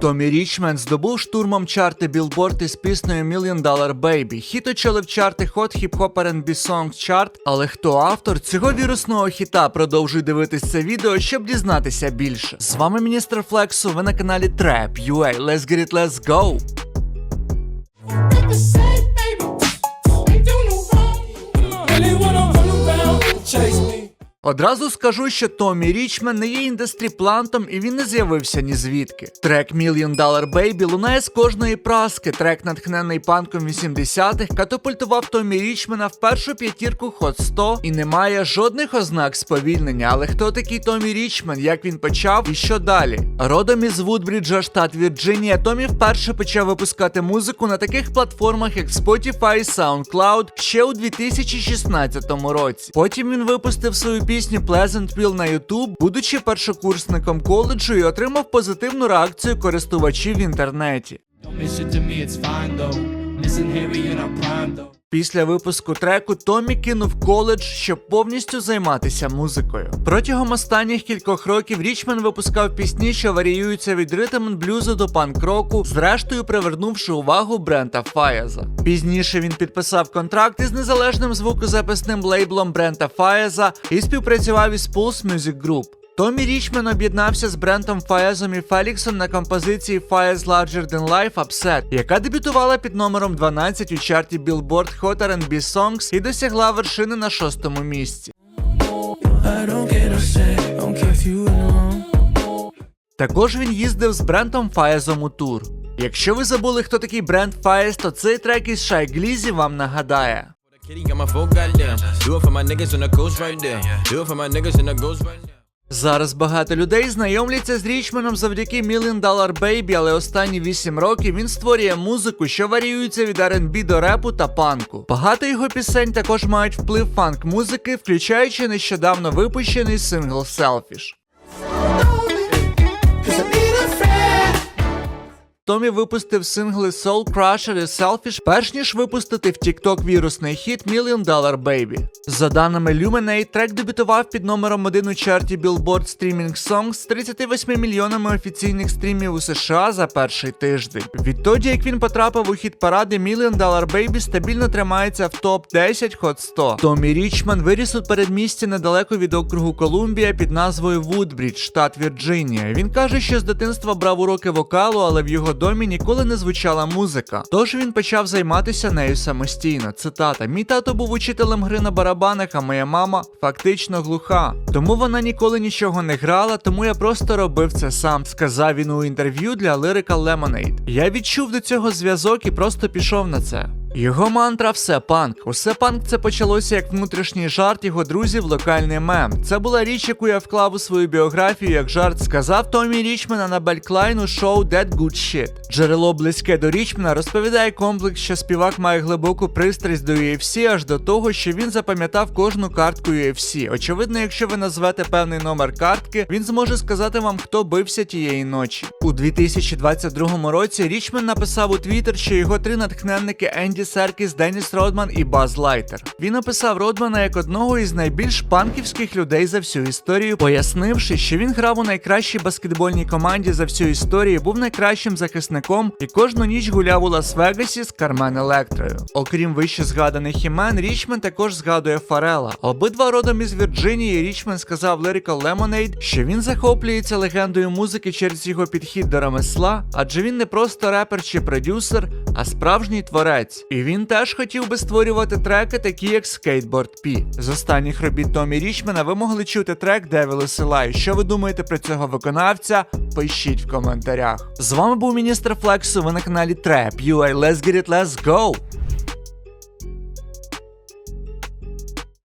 Томі Річмен здобув штурмом чарти білборд із піснею Million Dollar Baby. Хіт очолив чарти Hot Hip Hop R&B Song Chart. Але хто автор цього вірусного хіта? Продовжуй дивитись це відео, щоб дізнатися більше. З вами міністр Флексу. Ви на каналі Trap UA. Let's get it, let's go! Одразу скажу, що Томі Річмен не є індастрі плантом і він не з'явився ні звідки. Трек Million Dollar Baby лунає з кожної праски. Трек, натхнений панком 80-х, катапультував Томі Річмена в першу п'ятірку Hot 100 і не має жодних ознак сповільнення. Але хто такий Томі Річмен, як він почав і що далі? Родом із Вудбріджа, штат Вірджинія, Томі вперше почав випускати музику на таких платформах, як Spotify і SoundCloud ще у 2016 році. Потім він випустив свою пісню Pleasantville на YouTube, будучи першокурсником коледжу і отримав позитивну реакцію користувачів в інтернеті. Після випуску треку Томі кинув коледж, щоб повністю займатися музикою. Протягом останніх кількох років Річмен випускав пісні, що варіюються від ритм блюзу до панк-року, зрештою привернувши увагу Брента Фаєза. Пізніше він підписав контракт із незалежним звукозаписним лейблом Брента Фаєза і співпрацював із Pulse Music Group. Томі Річмен об'єднався з Брентом Фаєзом і Феліксом на композиції Fires Larger Than Life Upset, яка дебютувала під номером 12 у чарті Billboard Hot R&B Songs і досягла вершини на шостому місці. Також він їздив з Брентом Фаєзом у тур. Якщо ви забули, хто такий Брент Фаєз, то цей трек із Шай Глізі вам нагадає. Зараз багато людей знайомляться з Річменом завдяки Million Dollar Baby, але останні 8 років він створює музику, що варіюється від R&B до репу та панку. Багато його пісень також мають вплив фанк-музики, включаючи нещодавно випущений сингл Selfish. Томі випустив сингли Soul Crusher і Selfish, перш ніж випустити в TikTok вірусний хіт Million Dollar Baby. За даними Luminate, трек дебютував під номером 1 у чарті Billboard Streaming Songs з 38 мільйонами офіційних стрімів у США за перший тиждень. Відтоді, як він потрапив у хіт паради Million Dollar Baby стабільно тримається в топ 10 Hot 100. Томі Річман виріс у передмісті недалеко від округу Колумбія під назвою Вудбрідж, штат Вірджинія. Він каже, що з дитинства брав уроки вокалу, але в його домі ніколи не звучала музика. Тож він почав займатися нею самостійно. Цитата: Мій тато був учителем гри на барабанах, а моя мама фактично глуха. Тому вона ніколи нічого не грала, тому я просто робив це сам. Сказав він у інтерв'ю для лирика Lemonade. Я відчув до цього зв'язок і просто пішов на це. Його мантра все панк. Усе панк це почалося як внутрішній жарт його друзів, локальний мем. Це була річ, яку я вклав у свою біографію як жарт, сказав Томі Річмена на Бельклайн шоу That Good Shit. Джерело близьке до Річмена розповідає комплекс, що співак має глибоку пристрасть до UFC аж до того, що він запам'ятав кожну картку UFC. Очевидно, якщо ви назвете певний номер картки, він зможе сказати вам, хто бився тієї ночі. У 2022 році Річмен написав у Твіттер, що його три натхненники Енді Серкіс, Деніс Родман і Баз Лайтер. Він описав Родмана як одного із найбільш панківських людей за всю історію, пояснивши, що він грав у найкращій баскетбольній команді за всю історію, був найкращим захисником і кожну ніч гуляв у Лас-Вегасі з Кармен Електрою. Окрім вище згаданих імен, Річмен також згадує Фарела. Обидва родом із Вірджинії. Річмен сказав Lyrical Lemonade, що він захоплюється легендою музики через його підхід до ремесла, адже він не просто репер чи продюсер, а справжній творець. І він теж хотів би створювати треки, такі як Skateboard P. З останніх робіт Томі Річмена ви могли чути трек Devil is a Lie. Що ви думаєте про цього виконавця? Пишіть в коментарях. З вами був міністр Флексу. Ви на каналі Trap UA. Let's get it, let's go!